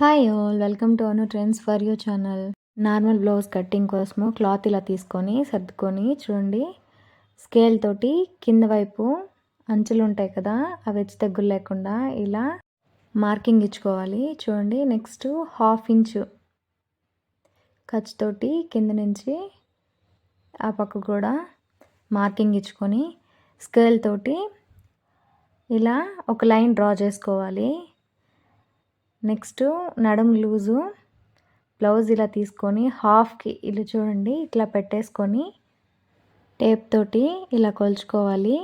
Hi all welcome to Anu trends for you channel normal blouse cutting కోసము cloth ఇలా తీసుకొని సర్దుకొని చూడండి. స్కేల్ తోటి కింద వైపు అంచులు ఉంటాయి కదా అవి హెచ్చు తగ్గులు లేకుండా ఇలా మార్కింగ్ ఇచ్చుకోవాలి. చూడండి నెక్స్ట్ హాఫ్ ఇంచు ఖర్చుతోటి కింద నుంచి ఆ పక్క కూడా మార్కింగ్ ఇచ్చుకొని స్కేల్ తోటి ఇలా ఒక లైన్ డ్రా చేసుకోవాలి. నెక్స్ట్ నడుము లూజు. బ్లౌజ్ ఇలా తీసుకొని హాఫ్కి ఇలా చూడండి ఇట్లా పెట్టేసుకొని టేప్ తోటి ఇలా కొలుచుకోవాలి.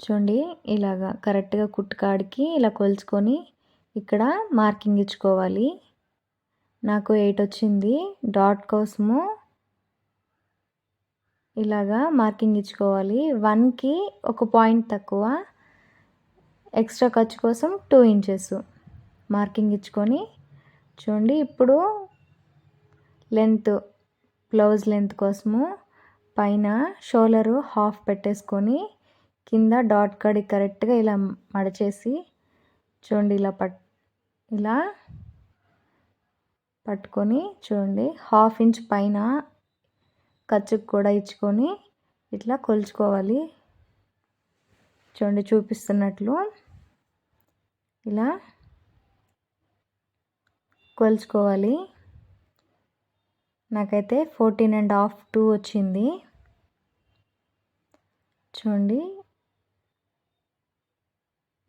చూడండి ఇలాగా కరెక్ట్గా కుట్టుకాడికి ఇలా కొలుచుకొని ఇక్కడ మార్కింగ్ ఇచ్చుకోవాలి. నాకు ఎయిట్ వచ్చింది డాట్ కోసము ఇలాగా మార్కింగ్ ఇచ్చుకోవాలి. వన్కి ఒక పాయింట్ తక్కువ ఎక్స్ట్రా ఖర్చు కోసం టూ ఇంచెస్. మార్కింగ్ ఇచ్చుకొని చూడండి ఇప్పుడు లెంత్ బ్లౌజ్ లెంత్ కోసము పైన షోలరు హాఫ్ పెట్టేసుకొని కింద డాట్ కడి కరెక్ట్గా ఇలా మడచేసి చూడండి ఇలా పట్ ఇలా పట్టుకొని చూడండి హాఫ్ ఇంచ్ పైన ఖర్చుకు కూడా ఇచ్చుకొని ఇట్లా కొలుచుకోవాలి. చూడండి చూపిస్తున్నట్లు ఇలా కొలుచుకోవాలి. నాకైతే ఫోర్టీన్ అండ్ హాఫ్ టూ వచ్చింది. చూడండి.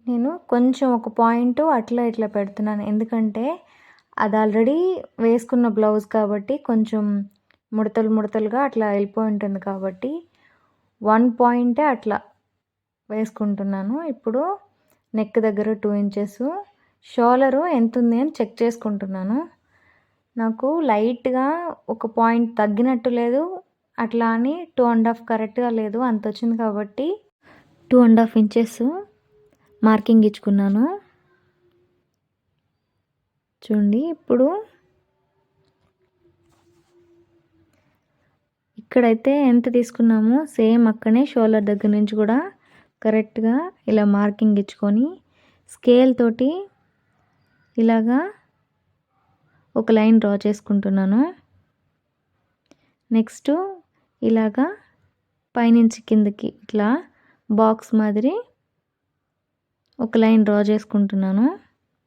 నేను కొంచెం ఒక పాయింట్ అట్లా ఇట్లా పెడుతున్నాను. ఎందుకంటే అది ఆల్రెడీ వేసుకున్న బ్లౌజ్ కాబట్టి కొంచెం ముడతలు ముడతలుగా అట్లా వెళ్ళిపోయి ఉంటుంది కాబట్టి వన్ పాయింటే అట్లా వేసుకుంటున్నాను. ఇప్పుడు నెక్ దగ్గర టూ ఇంచెస్ షోలరు ఎంత ఉంది అని చెక్ చేసుకుంటున్నాను. నాకు లైట్గా ఒక పాయింట్ తగ్గినట్టు లేదు. అట్లా అని టూ అండ్ హాఫ్ కరెక్ట్గా లేదు. అంత వచ్చింది కాబట్టి two and half inches marking ఇచ్చుకున్నాను. చూడండి ఇప్పుడు ఇక్కడైతే ఎంత తీసుకున్నామో సేమ్ అక్కనే షోల్డర్ దగ్గర నుంచి కూడా కరెక్ట్గా ఇలా మార్కింగ్ ఇచ్చుకొని స్కేల్ తోటి ఇలాగా ఒక లైన్ డ్రా చేసుకుంటున్నాను. నెక్స్ట్ ఇలాగా పైనుంచి కిందకి ఇట్లా బాక్స్ మాదిరి ఒక లైన్ డ్రా చేసుకుంటున్నాను.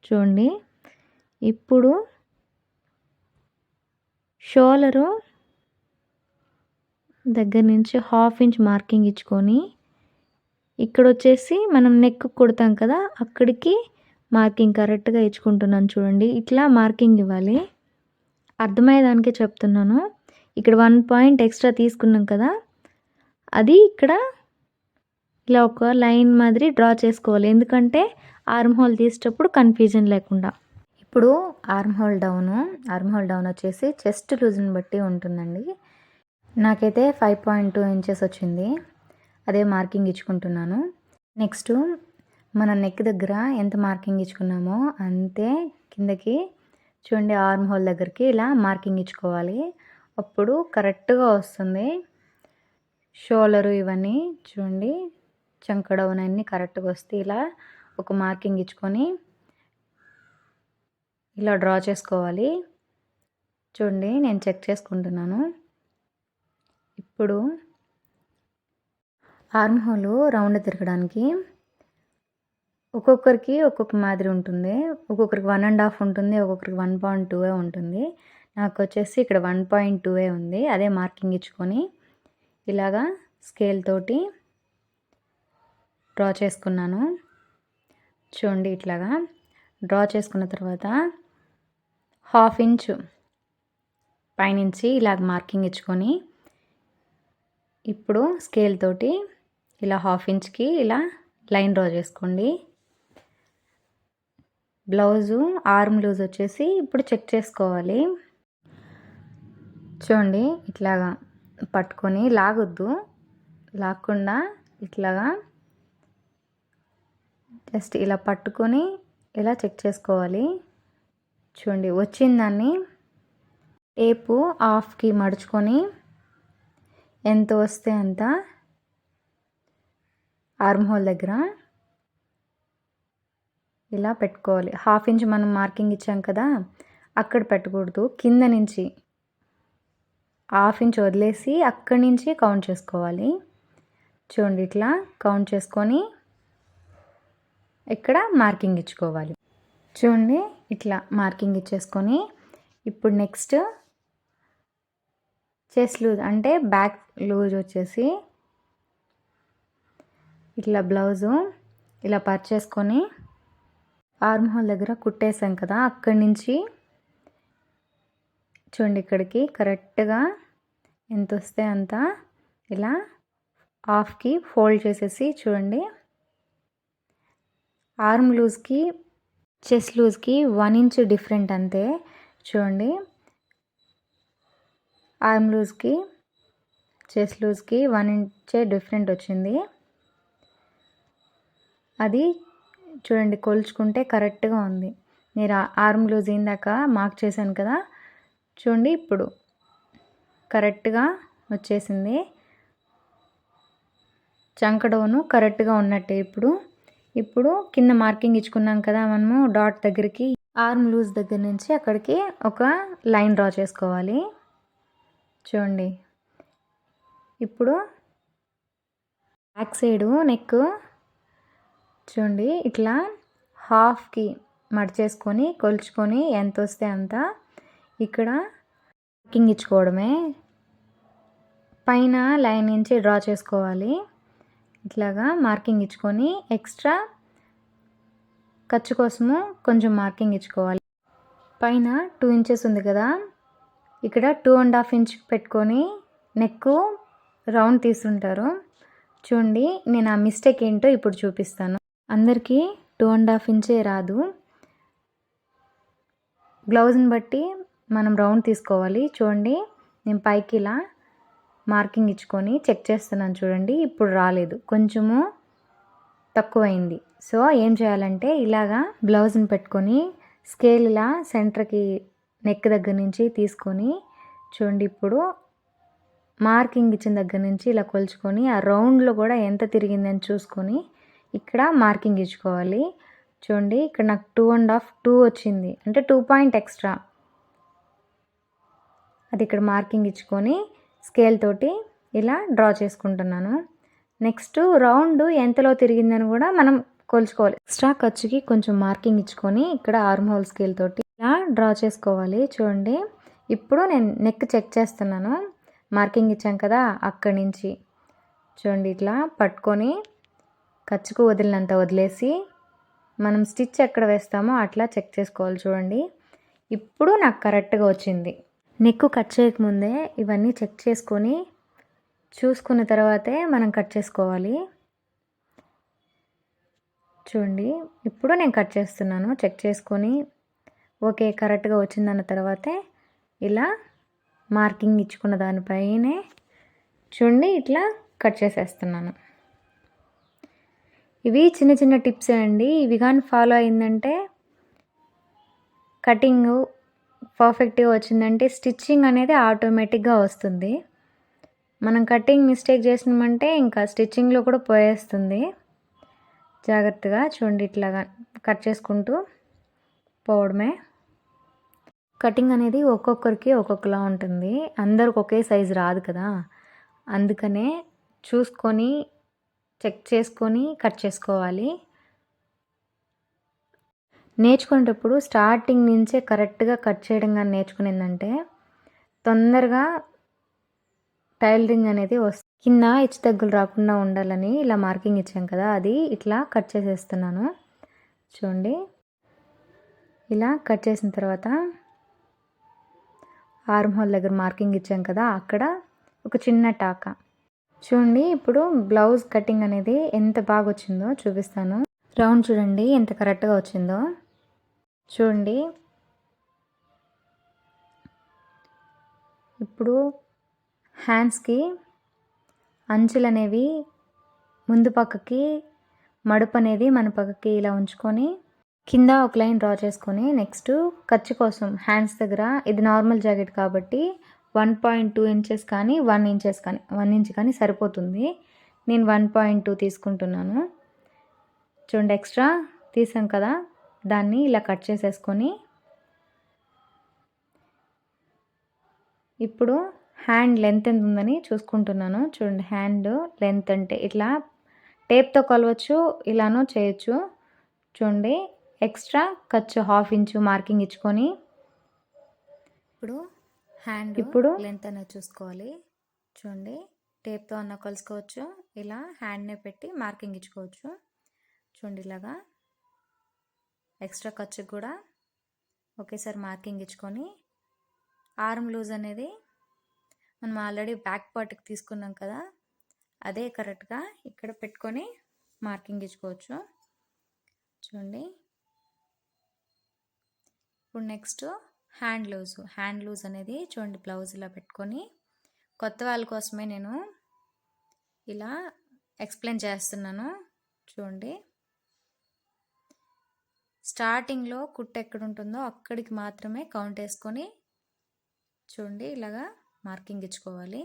చూడండి. ఇప్పుడు షోలరు దగ్గర నుంచి హాఫ్ ఇంచ్ మార్కింగ్ ఇచ్చుకొని ఇక్కడ వచ్చేసి మనం నెక్ కుడతాం కదా అక్కడికి మార్కింగ్ కరెక్ట్గా ఇచ్చుకుంటున్నాను చూడండి. ఇట్లా మార్కింగ్ ఇవ్వాలి. అర్థమయ్యేదానికే చెప్తున్నాను. ఇక్కడ వన్ పాయింట్ ఎక్స్ట్రా తీసుకున్నాం కదా. అది ఇక్కడ ఇలా ఒక లైన్ మాదిరి డ్రా చేసుకోవాలి. ఎందుకంటే ఆర్మ్ హోల్ తీసేటప్పుడు కన్ఫ్యూజన్ లేకుండా. ఇప్పుడు arm hole down. Arm hole down వచ్చేసి చెస్ట్ లూజ్ని బట్టి ఉంటుందండి. నాకైతే ఫైవ్ పాయింట్ టూ ఇంచెస్ వచ్చింది. అదే మార్కింగ్ ఇచ్చుకుంటున్నాను. నెక్స్ట్ మన నెక్ దగ్గర ఎంత మార్కింగ్ ఇచ్చుకున్నామో అంతే కిందకి చూడండి ఆర్మ్ హోల్ దగ్గరికి ఇలా మార్కింగ్ ఇచ్చుకోవాలి. అప్పుడు కరెక్ట్గా వస్తుంది. షోలరు ఇవన్నీ చూడండి చంకడౌన్ అన్నీ కరెక్ట్గా వస్తే ఇలా ఒక మార్కింగ్ ఇచ్చుకొని ఇలా డ్రా చేసుకోవాలి. చూడండి నేను చెక్ చేసుకుంటున్నాను. ఇప్పుడు ఆర్మ్ హోల్ రౌండ్ తిరగడానికి ఒక్కొక్కరికి ఒక్కొక్క మాదిరి ఉంటుంది. ఒక్కొక్కరికి వన్ అండ్ హాఫ్ ఉంటుంది. ఒక్కొక్కరికి వన్ పాయింట్ టూ ఉంటుంది. నాకు వచ్చేసి ఇక్కడ వన్ పాయింట్ టూ ఉంది. అదే మార్కింగ్ ఇచ్చుకొని ఇలాగా స్కేల్ తోటి డ్రా చేసుకున్నాను. చూడండి ఇట్లాగా. డ్రా చేసుకున్న తర్వాత హాఫ్ ఇంచు పైనుంచి ఇలాగ మార్కింగ్ ఇచ్చుకొని ఇప్పుడు స్కేల్ తోటి ఇలా హాఫ్ ఇంచ్కి ఇలా లైన్ డ్రా చేసుకోండి. బ్లౌజు ఆర్మ్ లూజ్ వచ్చేసి ఇప్పుడు చెక్ చేసుకోవాలి. చూడండి ఇట్లాగా పట్టుకొని లాగొద్దు. లాక్కుండా ఇట్లాగా జస్ట్ ఇలా పట్టుకొని ఇలా చెక్ చేసుకోవాలి. చూడండి వచ్చిందాన్ని టేపు హాఫ్కి మడుచుకొని ఎంత వస్తే అంత ఆర్మ్ హోల్ దగ్గర ఇలా పెట్టుకోవాలి. హాఫ్ ఇంచ్ మనం మార్కింగ్ ఇచ్చాం కదా అక్కడ పెట్టకూడదు. కింద నుంచి హాఫ్ ఇంచ్ వదిలేసి అక్కడి నుంచి కౌంట్ చేసుకోవాలి. చూడండి ఇట్లా కౌంట్ చేసుకొని ఇక్కడ మార్కింగ్ ఇచ్చుకోవాలి. చూడండి ఇట్లా మార్కింగ్ ఇచ్చేసుకొని ఇప్పుడు నెక్స్ట్ చెస్ట్ లూజ్ అంటే బ్యాక్ లూజ్ వచ్చేసి ఇట్లా బ్లౌజు ఇలా పర్చేసుకొని ఆర్మ్ దగ్గర కుట్టేసాం కదా అక్కడి నుంచి చూడండి ఇక్కడికి కరెక్ట్గా ఎంత వస్తే అంత ఇలా హాఫ్కి ఫోల్డ్ చేసేసి చూడండి. ఆర్మ్ లూజ్కి చెస్ట్ లూజ్కి వన్ ఇంచ్ డిఫరెంట్ అంతే చూడండి. ఆర్మ్ లూజ్కి చెస్ట్ లూజ్కి వన్ ఇంచే డిఫరెంట్ వచ్చింది. అది చూడండి కొలుచుకుంటే కరెక్ట్గా ఉంది. నేను ఆర్మ్ లూజ్ అయిందాక మార్క్ చేశాను కదా. చూడండి ఇప్పుడు కరెక్ట్గా వచ్చేసింది. చంకడోను కరెక్ట్గా ఉన్నట్టే ఇప్పుడు. ఇప్పుడు కింద మార్కింగ్ ఇచ్చుకున్నాం కదా మనము డాట్ దగ్గరికి. ఆర్మ్ లూజ్ దగ్గర నుంచి అక్కడికి ఒక లైన్ డ్రా చేసుకోవాలి. చూడండి. ఇప్పుడు బ్యాక్ సైడు నెక్ చూడండి ఇట్లా హాఫ్కి మడిచేసుకొని కొలుచుకొని ఎంత వస్తే అంత ఇక్కడ మార్కింగ్ ఇచ్చుకోవడమే. పైన లైన్ నుంచి డ్రా చేసుకోవాలి. ఇట్లాగా మార్కింగ్ ఇచ్చుకొని ఎక్స్ట్రా ఖర్చు కోసము కొంచెం మార్కింగ్ ఇచ్చుకోవాలి. పైన టూ ఇంచెస్ ఉంది కదా ఇక్కడ టూ అండ్ హాఫ్ ఇంచ్ పెట్టుకొని నెక్ రౌండ్ తీసుంటారు. చూడండి నేను ఆ మిస్టేక్ ఏంటో ఇప్పుడు చూపిస్తాను. అందరికీ టూ అండ్ హాఫ్ ఇంచే రాదు. బ్లౌజ్ని బట్టి మనం రౌండ్ తీసుకోవాలి. చూడండి నేను పైకి ఇలా మార్కింగ్ ఇచ్చుకొని చెక్ చేస్తున్నాను చూడండి ఇప్పుడు రాలేదు. కొంచెము తక్కువైంది. సో ఏం చేయాలంటే ఇలాగా బ్లౌజ్ని పెట్టుకొని స్కేల్ ఇలా సెంటర్కి నెక్ దగ్గర నుంచి తీసుకొని చూడండి ఇప్పుడు మార్కింగ్ ఇచ్చిన దగ్గర నుంచి ఇలా కొలుచుకొని ఆ రౌండ్లో కూడా ఎంత తిరిగిందని చూసుకొని ఇక్కడ మార్కింగ్ ఇచ్చుకోవాలి. చూడండి ఇక్కడ నాకు టూ అండ్ హాఫ్ టూ వచ్చింది. అంటే టూ పాయింట్ ఎక్స్ట్రా అది ఇక్కడ మార్కింగ్ ఇచ్చుకొని స్కేల్ తోటి ఇలా డ్రా చేసుకుంటున్నాను. నెక్స్ట్ రౌండ్ ఎంతలో తిరిగిందని కూడా మనం కొలుచుకోవాలి. ఎక్స్ట్రా ఖర్చుకి కొంచెం మార్కింగ్ ఇచ్చుకొని ఇక్కడ ఆర్మ్ హోల్ స్కేల్ తోటి ఇలా డ్రా చేసుకోవాలి. చూడండి ఇప్పుడు నేను నెక్ చెక్ చేస్తున్నాను. మార్కింగ్ ఇచ్చాం కదా అక్కడి నుంచి. చూడండి ఇట్లా పట్టుకొని ఖర్చుకు వదిలినంత వదిలేసి మనం స్టిచ్ ఎక్కడ వేస్తామో అట్లా చెక్ చేసుకోవాలి చూడండి. ఇప్పుడు నాకు కరెక్ట్గా వచ్చింది. నెక్ కట్ చేయకముందే ఇవన్నీ చెక్ చేసుకొని చూసుకున్న తర్వాతే మనం కట్ చేసుకోవాలి. చూడండి ఇప్పుడు నేను కట్ చేస్తున్నాను. చెక్ చేసుకొని ఓకే కరెక్ట్గా వచ్చిందన్న తర్వాతే ఇలా మార్కింగ్ ఇచ్చుకున్న దానిపైనే చూడండి ఇట్లా కట్ చేసేస్తున్నాను. ఇవి చిన్న చిన్న టిప్సే అండి. ఇవి కానీ ఫాలో అయిందంటే కటింగ్ పర్ఫెక్ట్గా వచ్చిందంటే స్టిచ్చింగ్ అనేది ఆటోమేటిక్గా వస్తుంది. మనం కటింగ్ మిస్టేక్ చేసినామంటే ఇంకా స్టిచ్చింగ్లో కూడా పోయేస్తుంది. జాగ్రత్తగా చూడండి ఇట్లాగా కట్ చేసుకుంటూ పోవడమే. కటింగ్ అనేది ఒక్కొక్కరికి ఒక్కొక్కలా ఉంటుంది. అందరికి ఒకే సైజు రాదు కదా. అందుకనే చూసుకొని చెక్ చేసుకొని కట్ చేసుకోవాలి. నేర్చుకునేటప్పుడు స్టార్టింగ్ నుంచే కరెక్ట్గా కట్ చేయడం కానీ నేర్చుకునేందంటే తొందరగా టైలరింగ్ అనేది వస్తుంది కింద హెచ్చు తగ్గులు రాకుండా ఉండాలని ఇలా మార్కింగ్ ఇచ్చాం కదా అది ఇట్లా కట్ చేసేస్తున్నాను. చూడండి. ఇలా కట్ చేసిన తర్వాత ఆర్మ్ హోల్ దగ్గర మార్కింగ్ ఇచ్చాం కదా అక్కడ ఒక చిన్న టాకా. చూడండి ఇప్పుడు బ్లౌజ్ కటింగ్ అనేది ఎంత బాగా వచ్చిందో చూపిస్తాను. రౌండ్ చూడండి ఎంత కరెక్ట్గా వచ్చిందో. చూడండి. ఇప్పుడు హ్యాండ్స్కి అంచులు అనేవి ముందు పక్కకి మడుపు అనేది మన పక్కకి ఇలా ఉంచుకొని కింద ఒక లైన్ డ్రా చేసుకొని నెక్స్ట్ ఖర్చు కోసం హ్యాండ్స్ దగ్గర ఇది నార్మల్ జాకెట్ కాబట్టి వన్ పాయింట్ టూ ఇంచెస్ కానీ వన్ ఇంచెస్ కానీ వన్ ఇంచ్ కానీ సరిపోతుంది. నేను వన్ పాయింట్ టూ తీసుకుంటున్నాను. చూడండి ఎక్స్ట్రా తీసాం కదా. దాన్ని ఇలా కట్ చేసేసుకొని ఇప్పుడు హ్యాండ్ లెంత్ ఎంత ఉందని చూసుకుంటున్నాను. చూడండి హ్యాండ్ లెంత్ అంటే ఇట్లా టేప్తో కొలవచ్చు ఇలానో చేయొచ్చు. చూడండి ఎక్స్ట్రా ఖర్చు హాఫ్ ఇంచు మార్కింగ్ ఇచ్చుకొని ఇప్పుడు హ్యాండ్ ఇప్పుడు లెంత్ అనేది చూసుకోవాలి. చూడండి టేప్తో అన్న కొలుసుకోవచ్చు. ఇలా హ్యాండ్నే పెట్టి మార్కింగ్ ఇచ్చుకోవచ్చు. చూడండి ఇలాగా. ఎక్స్ట్రా ఖర్చు కూడా ఒకేసారి మార్కింగ్ ఇచ్చుకొని ఆర్మ్ లూజ్ అనేది మనం ఆల్రెడీ బ్యాక్ పార్ట్కి తీసుకున్నాం కదా అదే కరెక్ట్గా ఇక్కడ పెట్టుకొని మార్కింగ్ ఇచ్చుకోవచ్చు. చూడండి. ఇప్పుడు next hand loose hand loose అనేది చూడండి బ్లౌజ్ ఇలా పెట్టుకొని కొత్త వాళ్ళ కోసమే నేను ఇలా ఎక్స్ప్లెయిన్ చేస్తున్నాను. చూడండి. స్టార్టింగ్లో కుట్టు ఎక్కడ ఉంటుందో అక్కడికి మాత్రమే కౌంట్ వేసుకొని చూడండి ఇలాగా మార్కింగ్ ఇచ్చుకోవాలి.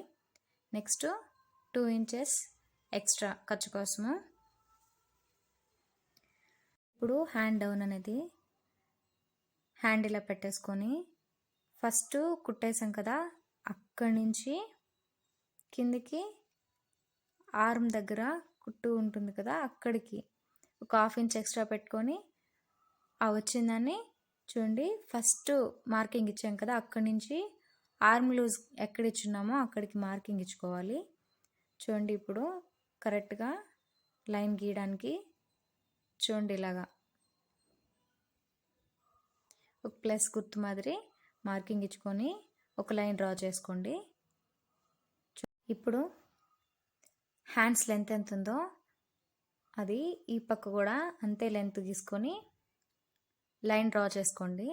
నెక్స్ట్ టూ ఇంచెస్ ఎక్స్ట్రా ఖర్చు కోసము. ఇప్పుడు హ్యాండ్ డౌన్ అనేది హ్యాండ్ ఇలా పెట్టేసుకొని ఫస్ట్ కుట్టేసాం కదా అక్కడి నుంచి కిందికి ఆర్మ్ దగ్గర కుట్టు ఉంటుంది కదా అక్కడికి ఒక హాఫ్ ఇంచ్ ఎక్స్ట్రా పెట్టుకొని ఆ వచ్చిందని చూడండి ఫస్ట్ మార్కింగ్ ఇచ్చాం కదా అక్కడి నుంచి ఆర్మ్ లూజ్ ఎక్కడ ఇచ్చున్నామో అక్కడికి మార్కింగ్ ఇచ్చుకోవాలి. చూడండి ఇప్పుడు కరెక్ట్గా లైన్ గీయడానికి చూడండి ఇలాగా. ఒక ప్లస్ గుర్తు మాదిరి మార్కింగ్ ఇచ్చుకొని ఒక లైన్ డ్రా చేసుకోండి. ఇప్పుడు హ్యాండ్స్ లెంత్ ఎంత ఉందో అది ఈ పక్క కూడా అంతే లెంత్ తీసుకొని లైన్ డ్రా చేసుకోండి.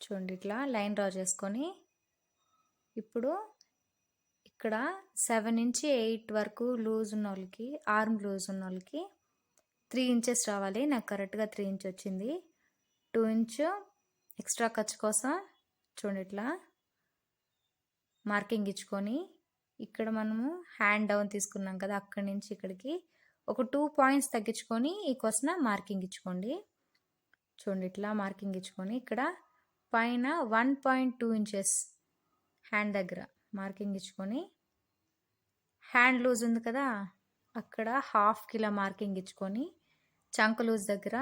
చూడండి ఇట్లా లైన్ డ్రా చేసుకొని ఇప్పుడు ఇక్కడ సెవెన్ నుంచి ఎయిట్ వరకు లూజ్ ఉన్న వాళ్ళకి ఆర్మ్ లూజ్ ఉన్న వాళ్ళకి త్రీ ఇంచెస్ రావాలి. నాకు కరెక్ట్గా త్రీ ఇంచ్ వచ్చింది. టూ ఇంచు ఎక్స్ట్రా ఖర్చు కోసం చూడండి ఇట్లా మార్కింగ్ ఇచ్చుకొని ఇక్కడ మనము హ్యాండ్ డౌన్ తీసుకున్నాం కదా అక్కడి నుంచి ఇక్కడికి. ఒక టూ పాయింట్స్ తగ్గించుకొని ఈ క్వశ్చన్ మార్కింగ్ ఇచ్చుకోండి. చూడండి ఇట్లా మార్కింగ్ ఇచ్చుకొని ఇక్కడ పైన one point two inches hand దగ్గర మార్కింగ్ ఇచ్చుకొని హ్యాండ్ లూజ్ ఉంది కదా అక్కడ హాఫ్ కిలో మార్కింగ్ ఇచ్చుకొని చంక లూజ్ దగ్గర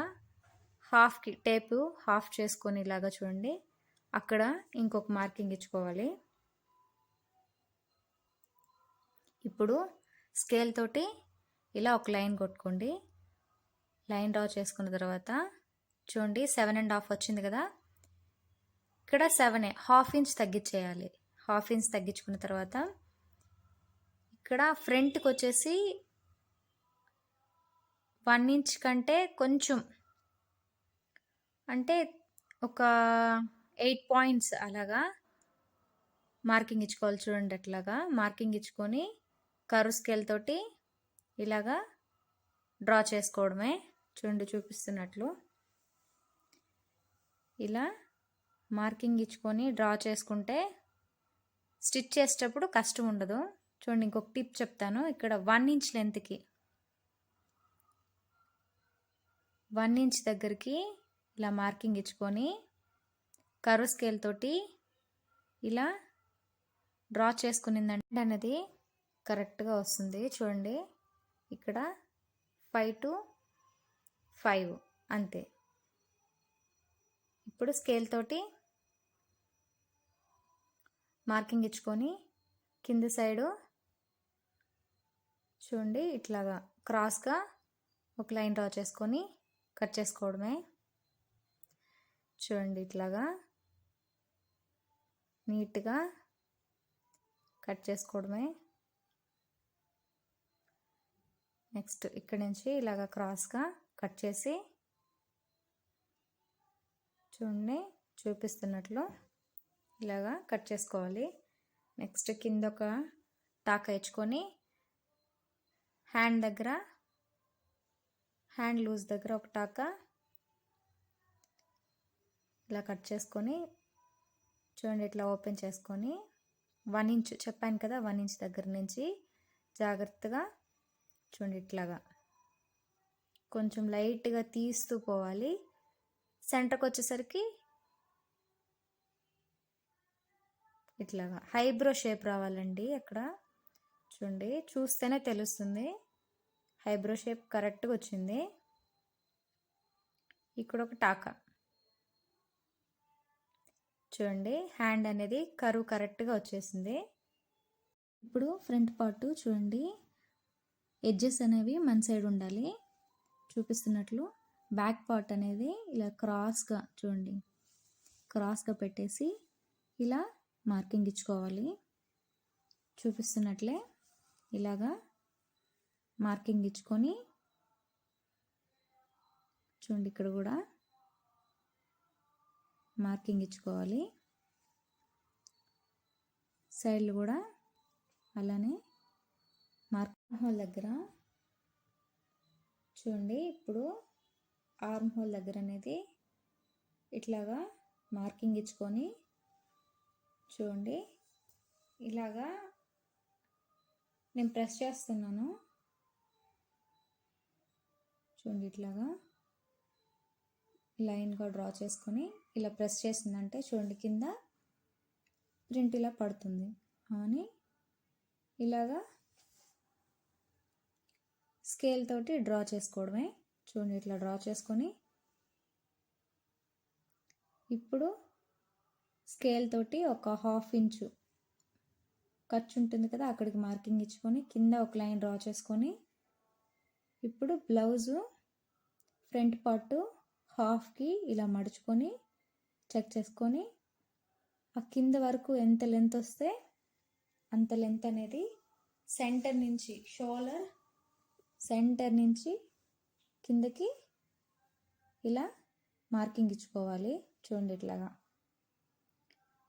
హాఫ్కి టేపు హాఫ్ చేసుకొని ఇలాగా చూడండి. అక్కడ ఇంకొక మార్కింగ్ ఇచ్చుకోవాలి. ఇప్పుడు స్కేల్ తోటి ఇలా ఒక లైన్ కొట్టుకోండి. లైన్ డ్రా చేసుకున్న తర్వాత చూడండి సెవెన్ అండ్ హాఫ్ వచ్చింది కదా. ఇక్కడ సెవెనే హాఫ్ ఇంచ్ తగ్గించేయాలి. హాఫ్ ఇంచ్ తగ్గించుకున్న తర్వాత ఇక్కడ ఫ్రంట్కి వచ్చేసి వన్ ఇంచ్ కంటే కొంచెం అంటే ఒక ఎయిట్ పాయింట్స్ అలాగా మార్కింగ్ ఇచ్చుకోవాలి చూడండి అట్లాగా. మార్కింగ్ ఇచ్చుకొని కరు స్కేల్ తోటి ఇలాగా డ్రా చేసుకోవడమే చూడండి చూపిస్తున్నట్లు. ఇలా మార్కింగ్ ఇచ్చుకొని డ్రా చేసుకుంటే స్టిచ్ చేసేటప్పుడు కష్టం ఉండదు. చూడండి ఇంకొక టిప్ చెప్తాను. ఇక్కడ వన్ ఇంచ్ లెంత్కి వన్ ఇంచ్ దగ్గరికి ఇలా మార్కింగ్ ఇచ్చుకొని కరు స్కేల్ తోటి ఇలా డ్రా చేసుకునిందంటే అనేది కరెక్ట్గా వస్తుంది. చూడండి. ఇక్కడ ఫైవ్ టు ఫైవ్ అంతే. ఇప్పుడు స్కేల్ తోటి మార్కింగ్ ఇచ్చుకొని కింది సైడు చూడండి. ఇట్లాగా క్రాస్గా ఒక లైన్ డ్రా చేసుకొని కట్ చేసుకోవడమే. చూడండి ఇట్లాగా. నీట్గా కట్ చేసుకోవడమే. నెక్స్ట్ ఇక్కడ నుంచి ఇలాగ క్రాస్గా కట్ చేసి చూడండి చూపిస్తున్నట్లు ఇలాగా కట్ చేసుకోవాలి. నెక్స్ట్ కింద ఒక తాక ఇచ్చుకొని హ్యాండ్ దగ్గర హ్యాండ్ లూజ్ దగ్గర ఒక టాక ఇలా కట్ చేసుకొని చూడండి ఇట్లా ఓపెన్ చేసుకొని వన్ ఇంచ్ చెప్పాను కదా వన్ ఇంచ్ దగ్గర నుంచి జాగ్రత్తగా చూడండి ఇట్లాగా కొంచెం లైట్గా తీస్తూ పోవాలి. సెంటర్కి వచ్చేసరికి ఇట్లాగా హైబ్రో షేప్ రావాలండి అక్కడ. చూడండి చూస్తేనే తెలుస్తుంది. హైబ్రో షేప్ కరెక్ట్గా వచ్చింది. ఇక్కడ ఒక టాకా. చూడండి. హ్యాండ్ అనేది కరువు కరెక్ట్గా వచ్చేసింది. ఇప్పుడు ఫ్రంట్ పార్ట్ చూడండి. ఎడ్జెస్ అనేవి మన సైడ్ ఉండాలి. చూపిస్తున్నట్లు బ్యాక్ పార్ట్ అనేది ఇలా క్రాస్గా చూడండి. క్రాస్గా పెట్టేసి ఇలా మార్కింగ్ ఇచ్చుకోవాలి. చూపిస్తున్నట్లే ఇలాగా మార్కింగ్ ఇచ్చుకొని చూడండి ఇక్కడ కూడా మార్కింగ్ ఇచ్చుకోవాలి. సైడ్లు కూడా అలానే మార్క్ హోల్ దగ్గర. చూడండి ఇప్పుడు ఆర్మ్ హోల్ దగ్గర అనేది ఇట్లాగా మార్కింగ్ ఇచ్చుకొని చూడండి ఇలాగా నేను ప్రెస్ చేస్తున్నాను. చూడండి ఇట్లాగా లైన్గా డ్రా చేసుకొని ఇలా ప్రెస్ చేసిందంటే చూడండి కింద ప్రింట్ ఇలా పడుతుంది. అని ఇలాగా స్కేల్ తోటి డ్రా చేసుకోవడమే. చూడండి ఇట్లా డ్రా చేసుకొని ఇప్పుడు స్కేల్ తోటి ఒక హాఫ్ ఇంచు ఖర్చు ఉంటుంది కదా అక్కడికి మార్కింగ్ ఇచ్చుకొని కింద ఒక లైన్ డ్రా చేసుకొని ఇప్పుడు బ్లౌజు ఫ్రంట్ పార్ట్ హాఫ్కి ఇలా మడుచుకొని చెక్ చేసుకొని ఆ కింద వరకు ఎంత లెంత్ వస్తే అంత లెంత్ అనేది సెంటర్ నుంచి షోల్డర్ సెంటర్ నుంచి కిందకి ఇలా మార్కింగ్ ఇచ్చుకోవాలి. చూడండి ఇట్లాగా.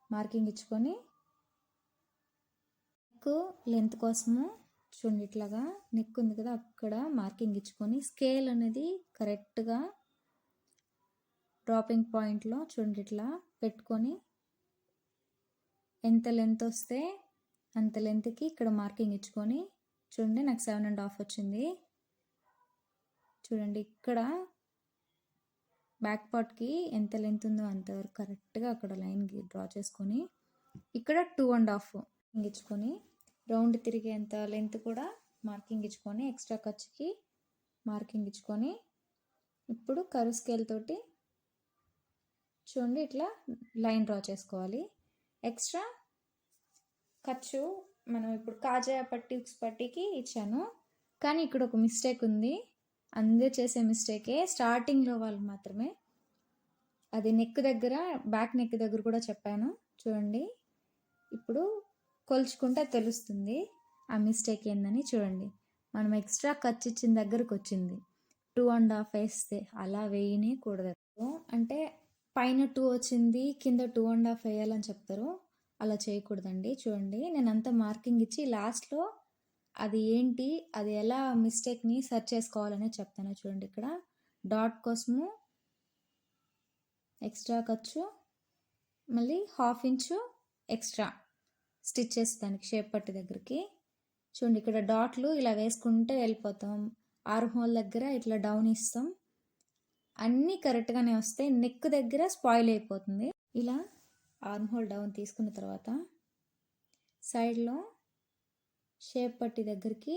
మార్కింగ్ ఇచ్చుకొని నెక్ లెంత్ కోసము చూడండి ఇట్లాగా. నెక్ ఉంది కదా అక్కడ మార్కింగ్ ఇచ్చుకొని స్కేల్ అనేది కరెక్ట్గా డ్రాపింగ్ పాయింట్లో చూడండి ఇట్లా పెట్టుకొని ఎంత లెంత్ వస్తే అంత లెంత్కి ఇక్కడ మార్కింగ్ ఇచ్చుకొని చూడండి నాకు సెవెన్ అండ్ హాఫ్ వచ్చింది. చూడండి ఇక్కడ బ్యాక్ పార్ట్కి ఎంత లెంత్ ఉందో అంతవరకు కరెక్ట్గా అక్కడ లైన్ డ్రా చేసుకొని ఇక్కడ టూ అండ్ హాఫ్ ఇచ్చుకొని రౌండ్ తిరిగేంత లెంత్ కూడా మార్కింగ్ ఇచ్చుకొని ఎక్స్ట్రా ఖర్చుకి మార్కింగ్ ఇచ్చుకొని ఇప్పుడు కరు స్కేల్ తోటి చూడండి ఇట్లా లైన్ డ్రా చేసుకోవాలి. ఎక్స్ట్రా ఖర్చు మనం ఇప్పుడు కాజా పట్టి ఉక్స్ పట్టికి ఇచ్చాను. కానీ ఇక్కడ ఒక మిస్టేక్ ఉంది. అందరూ చేసే మిస్టేకే. స్టార్టింగ్లో వాళ్ళు మాత్రమే. అది నెక్ దగ్గర బ్యాక్ నెక్ దగ్గర కూడా చెప్పాను. చూడండి. ఇప్పుడు కొలుచుకుంటే తెలుస్తుంది ఆ మిస్టేక్ ఏందని చూడండి. మనం ఎక్స్ట్రా ఖర్చు ఇచ్చిన దగ్గరకు వచ్చింది. టూ అండ్ హాఫ్ వేస్తే అలా వేయనే కూడదు. అంటే పైన టూ వచ్చింది కింద టూ అండ్ హాఫ్ వేయాలని చెప్తారు. అలా చేయకూడదండి. చూడండి నేను అంతా మార్కింగ్ ఇచ్చి లాస్ట్లో అది ఏంటి అది ఎలా మిస్టేక్ని సెర్చ్ చేసుకోవాలనే చెప్తాను చూడండి ఇక్కడ. డాట్ కోసము ఎక్స్ట్రా ఖర్చు మళ్ళీ హాఫ్ ఇంచు ఎక్స్ట్రా స్టిచ్ చేస్తానికి షేప్ పట్టి దగ్గరికి. చూడండి ఇక్కడ డాట్లు ఇలా వేసుకుంటే వెళ్ళిపోతాం. ఆరు హోల్ దగ్గర ఇట్లా డౌన్ ఇస్తాం. అన్నీ కరెక్ట్గానే వస్తే నెక్ దగ్గర స్పాయిల్ అయిపోతుంది. ఇలా ఆర్మ్ హోల్ డౌన్ తీసుకున్న తర్వాత సైడ్లో షేప్ పట్టి దగ్గరికి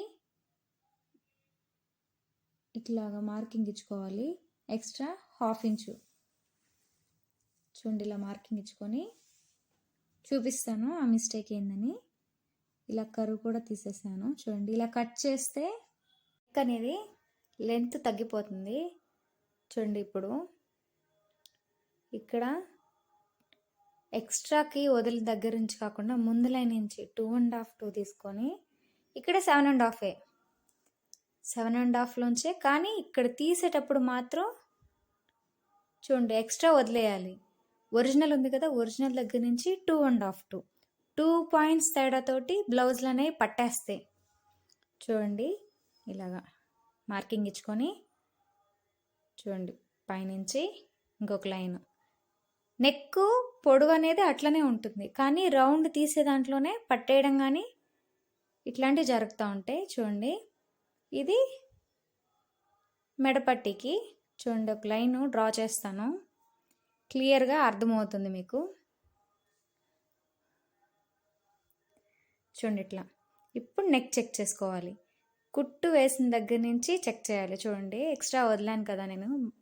ఇట్లాగా మార్కింగ్ ఇచ్చుకోవాలి. Extra half inch. చూడండి ఇలా మార్కింగ్ ఇచ్చుకొని చూపిస్తాను ఆ మిస్టేక్ ఏందని. ఇలా కరువు కూడా తీసేసాను. చూడండి ఇలా కట్ చేస్తే నెక్ అనేది లెంత్ తగ్గిపోతుంది. చూడండి ఇప్పుడు. ఇక్కడ ఎక్స్ట్రాకి వదిలి దగ్గర నుంచి కాకుండా ముందు లైన్ నుంచి టూ అండ్ హాఫ్ టూ తీసుకొని ఇక్కడ సెవెన్ అండ్ హాఫే సెవెన్ అండ్ హాఫ్లోంచే కానీ ఇక్కడ తీసేటప్పుడు మాత్రం చూడండి ఎక్స్ట్రా వదిలేయాలి. ఒరిజినల్ ఉంది కదా ఒరిజినల్ దగ్గర నుంచి two and half two two points తేడాతోటి బ్లౌజ్లు అనేవి పట్టేస్తాయి. చూడండి ఇలాగా మార్కింగ్ ఇచ్చుకొని చూడండి పైనుంచి ఇంకొక లైన్. నెక్ పొడవు అనేది అట్లనే ఉంటుంది కానీ రౌండ్ తీసే దాంట్లోనే పట్టేయడం కానీ ఇట్లాంటివి జరుగుతూ ఉంటాయి. చూడండి ఇది మెడపట్టికి చూడండి ఒక లైన్ డ్రా చేస్తాను. క్లియర్గా అర్థమవుతుంది మీకు. చూడండి ఇట్లా. ఇప్పుడు నెక్ చెక్ చేసుకోవాలి. కుట్టు వేసిన దగ్గర నుంచి చెక్ చేయాలి. చూడండి ఎక్స్ట్రా వదిలాను కదా నేను.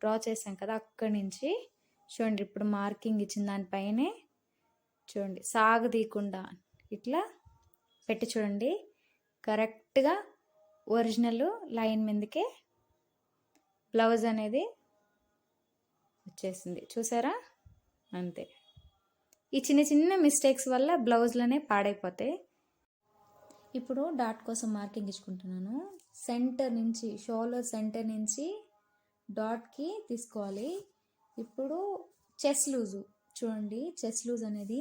డ్రా చేశాను కదా అక్కడి నుంచి. చూడండి ఇప్పుడు మార్కింగ్ ఇచ్చిన దానిపైనే చూడండి సాగదీయకుండా ఇట్లా పెట్టి చూడండి. కరెక్ట్గా ఒరిజినల్ లైన్ మీదకే బ్లౌజ్ అనేది వచ్చేసింది. చూసారా? అంతే. ఈ చిన్న చిన్న మిస్టేక్స్ వల్ల బ్లౌజ్లోనే పాడైపోతాయి. ఇప్పుడు డాట్ కోసం మార్కింగ్ ఇచ్చుకుంటున్నాను. సెంటర్ నుంచి షోల్డర్ సెంటర్ నుంచి డాట్కి తీసుకోవాలి. ఇప్పుడు చెస్ లూజు. చూడండి చెస్ లూజ్ అనేది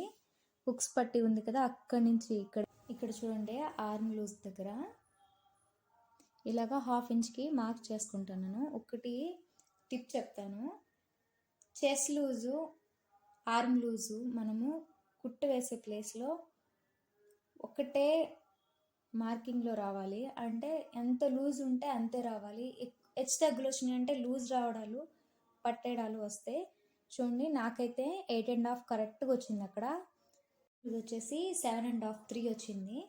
హుక్స్ పట్టి ఉంది కదా అక్కడి నుంచి ఇక్కడ ఇక్కడ చూడండి ఆర్మ్ లూజ్ దగ్గర. ఇలాగా హాఫ్ ఇంచ్కి మార్క్ చేసుకుంటున్నాను. ఒకటి టిప్ చెప్తాను. చెస్ లూజు ఆర్మ్ లూజు మనము కుట్టు వేసే ప్లేస్లో ఒకటే మార్కింగ్లో రావాలి. అంటే ఎంత లూజ్ ఉంటే అంతే రావాలి. హెచ్ తగ్గులు వచ్చినాయి అంటే లూజ్ రావడాలు పట్టేడాలు వస్తాయి చూడండి నాకైతే ఎయిట్ అండ్ హాఫ్ కరెక్ట్గా వచ్చింది అక్కడ. ఇది వచ్చేసి సెవెన్ అండ్ హాఫ్ త్రీ వచ్చింది.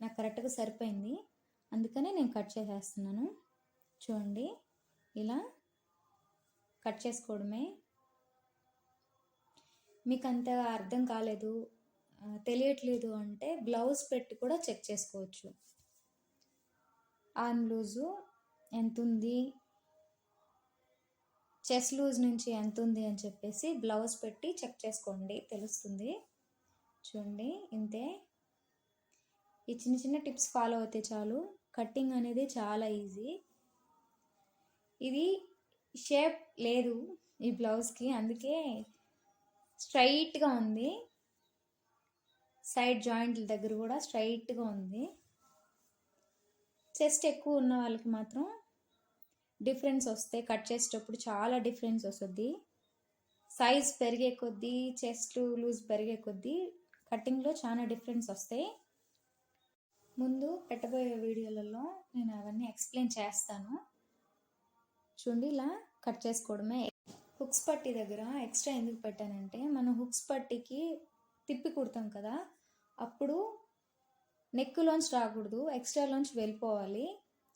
నాకు కరెక్ట్గా సరిపోయింది. అందుకనే నేను కట్ చేసేస్తున్నాను. చూడండి ఇలా కట్ చేసుకోవడమే. మీకు అంత అర్థం కాలేదు. తెలియట్లేదు అంటే బ్లౌజ్ పెట్టి కూడా చెక్ చేసుకోవచ్చు. ఆర్మ్ లూజు ఎంత ఉంది చెస్ లూజ్ నుంచి ఎంత ఉంది అని చెప్పేసి బ్లౌజ్ పెట్టి చెక్ చేసుకోండి తెలుస్తుంది. చూడండి ఇంతే. ఈ చిన్న చిన్న టిప్స్ ఫాలో అవుతే చాలు. కట్టింగ్ అనేది చాలా ఈజీ. ఇది షేప్ లేదు ఈ బ్లౌజ్కి అందుకే స్ట్రైట్గా ఉంది. సైడ్ జాయింట్ల దగ్గర కూడా స్ట్రైట్గా ఉంది. చెస్ట్ ఎక్కువ ఉన్న వాళ్ళకి మాత్రం డిఫరెన్స్ వస్తాయి. కట్ చేసేటప్పుడు చాలా డిఫరెన్స్ వస్తుంది. సైజ్ పెరిగే కొద్దీ చెస్ట్ లూజ్ పెరిగే కొద్దీ కటింగ్లో చాలా డిఫరెన్స్ వస్తాయి. ముందు పెట్టబోయే వీడియోలలో నేను అవన్నీ ఎక్స్ప్లెయిన్ చేస్తాను. చూడండి ఇలా కట్ చేసుకోవడమే. హుక్స్ పట్టి దగ్గర ఎక్స్ట్రా ఎందుకు పెట్టానంటే మనం హుక్స్ పట్టికి తిప్పి కుడతాం కదా అప్పుడు నెక్లోంచి రాకూడదు ఎక్స్ట్రాలోంచి వెళ్ళిపోవాలి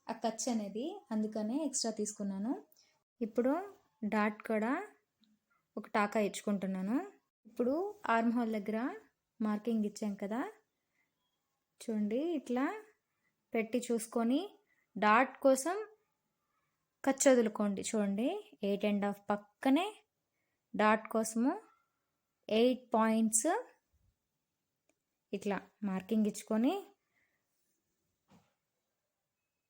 ఆ ఖర్చు అనేది. అందుకనే ఎక్స్ట్రా తీసుకున్నాను. ఇప్పుడు డాట్ కూడా ఒక టాకా ఇచ్చుకుంటున్నాను. ఇప్పుడు ఆర్మ్ హోల్ దగ్గర మార్కింగ్ ఇచ్చాం కదా. చూడండి ఇట్లా పెట్టి చూసుకొని డాట్ కోసం ఖర్చు వదులుకోండి. చూడండి ఎయిట్ అండ్ హాఫ్ పక్కనే డాట్ కోసము ఎయిట్ పాయింట్స్ ఇట్లా మార్కింగ్ ఇచ్చుకొని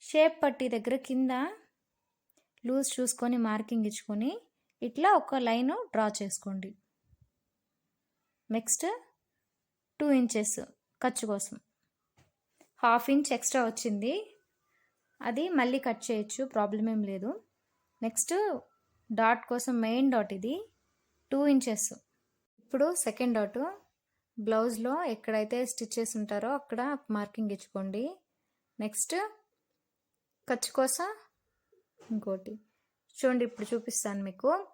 షేప్ పట్టి దగ్గర కింద లూజ్ చూసుకొని మార్కింగ్ ఇచ్చుకొని ఇట్లా ఒక లైన్ డ్రా చేసుకోండి. నెక్స్ట్ టూ ఇంచెస్ ఖర్చు కోసం. హాఫ్ ఇంచ్ ఎక్స్ట్రా వచ్చింది. అది మళ్ళీ కట్ చేయొచ్చు ప్రాబ్లం ఏం లేదు. నెక్స్ట్ డాట్ కోసం మెయిన్ డాట్ ఇది టూ ఇంచెస్. ఇప్పుడు సెకండ్ డాట్. బ్లౌజ్లో ఎక్కడైతే స్టిచ్చెస్ ఉంటారో అక్కడ మార్కింగ్ ఇచ్చుకోండి. నెక్స్ట్ ఖర్చు కోసం ఇంకోటి. చూడండి ఇప్పుడు చూపిస్తాను మీకు.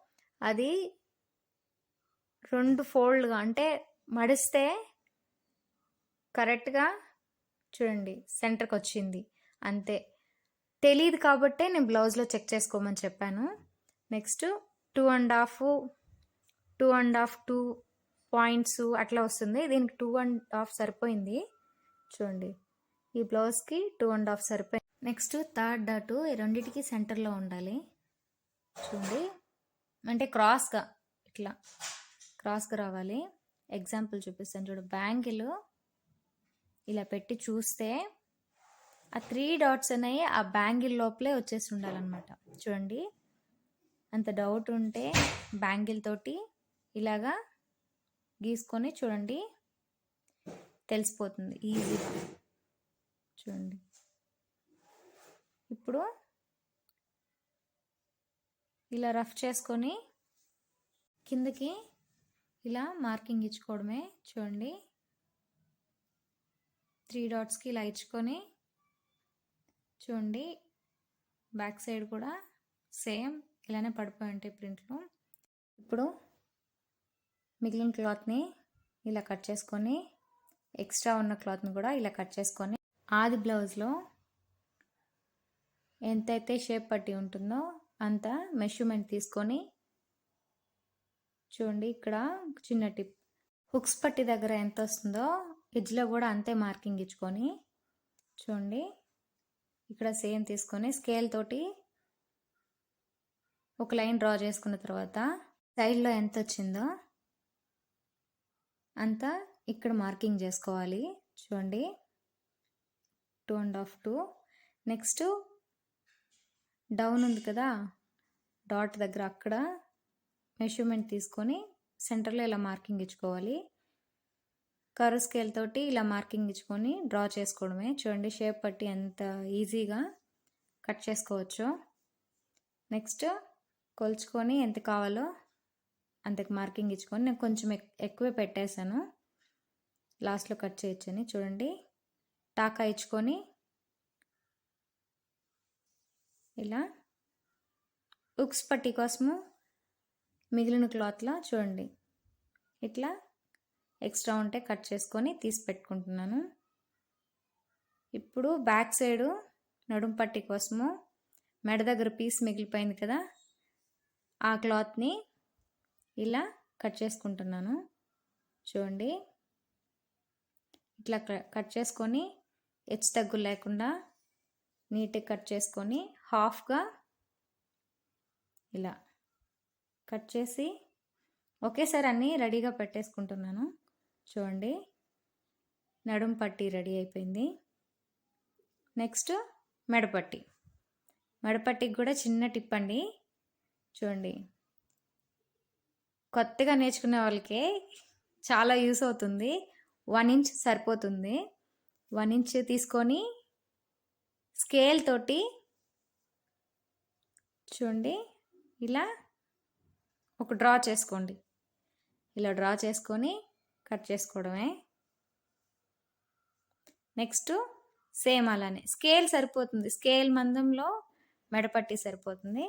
అది రెండు ఫోల్డ్గా అంటే మడిస్తే కరెక్ట్గా చూడండి సెంటర్కి వచ్చింది. అంతే. తెలియదు కాబట్టే నేను బ్లౌజ్లో చెక్ చేసుకోమని చెప్పాను. Next two and half two and half two points అట్లా వస్తుంది. దీనికి టూ అండ్ హాఫ్ సరిపోయింది. చూడండి. ఈ బ్లౌజ్కి టూ అండ్ హాఫ్ సరిపోయింది నెక్స్ట్ థర్డ్ డాటు ఈ రెండింటికి సెంటర్లో ఉండాలి. చూడండి. అంటే క్రాస్గా ఇట్లా క్రాస్గా రావాలి. ఎగ్జాంపుల్ చూపిస్తాను చూడు. బ్యాంగిల్ ఇలా పెట్టి చూస్తే ఆ త్రీ డాట్స్ అనేవి ఆ బ్యాంగిల్ లోపలే వచ్చేసి ఉండాలన్నమాట. చూడండి. అంత డౌట్ ఉంటే బ్యాంగిల్ తోటి ఇలాగా గీసుకొని చూడండి. తెలిసిపోతుంది. ఈజీగా చూడండి. ఇప్పుడు ఇలా రఫ్ చేసుకొని కిందకి ఇలా మార్కింగ్ ఇచ్చుకోవడమే. చూడండి. త్రీ డాట్స్కి ఇలా ఇచ్చుకొని చూడండి. బ్యాక్ సైడ్ కూడా సేమ్ ఇలానే పడిపోయి ఉంటాయి ప్రింట్లు ఇప్పుడు మిగిలిన క్లాత్ని ఇలా కట్ చేసుకొని ఎక్స్ట్రా ఉన్న క్లాత్ని కూడా ఇలా కట్ చేసుకొని ఆది బ్లౌజ్లో ఎంతైతే షేప్ పట్టి ఉంటుందో అంత మెషర్మెంట్ తీసుకొని చూడండి ఇక్కడ చిన్న టిప్. హుక్స్ పట్టి దగ్గర ఎంత వస్తుందో ఎడ్జ్లో కూడా అంతే మార్కింగ్ ఇచ్చుకొని చూడండి. ఇక్కడ సేమ్ తీసుకొని స్కేల్ తోటి ఒక లైన్ డ్రా చేసుకున్న తర్వాత సైడ్లో ఎంత వచ్చిందో అంతా ఇక్కడ మార్కింగ్ చేసుకోవాలి. చూడండి. Two and half two. Next down ఉంది కదా. డాట్ దగ్గర అక్కడ మెషర్మెంట్ తీసుకొని సెంటర్లో ఇలా మార్కింగ్ ఇచ్చుకోవాలి. కరు స్కేల్ తోటి ఇలా మార్కింగ్ ఇచ్చుకొని డ్రా చేసుకోవడమే. చూడండి షేప్ పట్టి ఎంత ఈజీగా కట్ చేసుకోవచ్చు. నెక్స్ట్ కొలుచుకొని ఎంత కావాలో అంతకు మార్కింగ్ ఇచ్చుకొని నేను కొంచెం ఎక్కువే పెట్టేశాను. లాస్ట్లో కట్ చేయొచ్చని చూడండి. టాకా ఇచ్చుకొని ఇలా ఉక్స్ పట్టి కోసము మిగిలిన క్లాత్లో చూడండి. ఇట్లా ఎక్స్ట్రా ఉంటే కట్ చేసుకొని తీసి పెట్టుకుంటున్నాను. ఇప్పుడు బ్యాక్ సైడు నడుం పట్టి కోసము మెడ దగ్గర పీస్ మిగిలిపోయింది కదా ఆ క్లాత్ని ఇలా కట్ చేసుకుంటున్నాను. చూడండి. ఇట్లా కట్ చేసుకొని హెచ్చు తగ్గు లేకుండా నీట్గా కట్ చేసుకొని హాఫ్గా ఇలా కట్ చేసి ఒకేసారి అన్నీ రెడీగా పెట్టేసుకుంటున్నాను. చూడండి. నడుం పట్టి రెడీ అయిపోయింది. నెక్స్ట్ మెడపట్టి. మెడపట్టికి కూడా చిన్న టిప్ అండి. చూడండి. కొత్తగా నేర్చుకునే వాళ్ళకి చాలా యూస్ అవుతుంది. వన్ ఇంచ్ సరిపోతుంది. వన్ ఇంచ్ తీసుకొని స్కేల్ తోటి చూడండి. ఇలా ఒక డ్రా చేసుకోండి. ఇలా డ్రా చేసుకొని కట్ చేసుకోవడమే. నెక్స్ట్ సేమ్ అలానే. స్కేల్ సరిపోతుంది. స్కేల్ మందంలో మెడపట్టి సరిపోతుంది.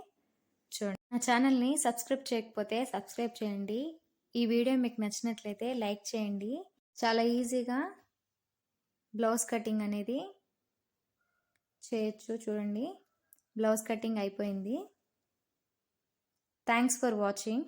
నా ఛానల్ని సబ్స్క్రైబ్ చేయకపోతే సబ్స్క్రైబ్ చేయండి. ఈ వీడియో మీకు నచ్చినట్లయితే లైక్ చేయండి. చాలా ఈజీగా బ్లౌజ్ కటింగ్ అనేది చేయొచ్చు చూడండి. బ్లౌజ్ కటింగ్ అయిపోయింది. Thanks for watching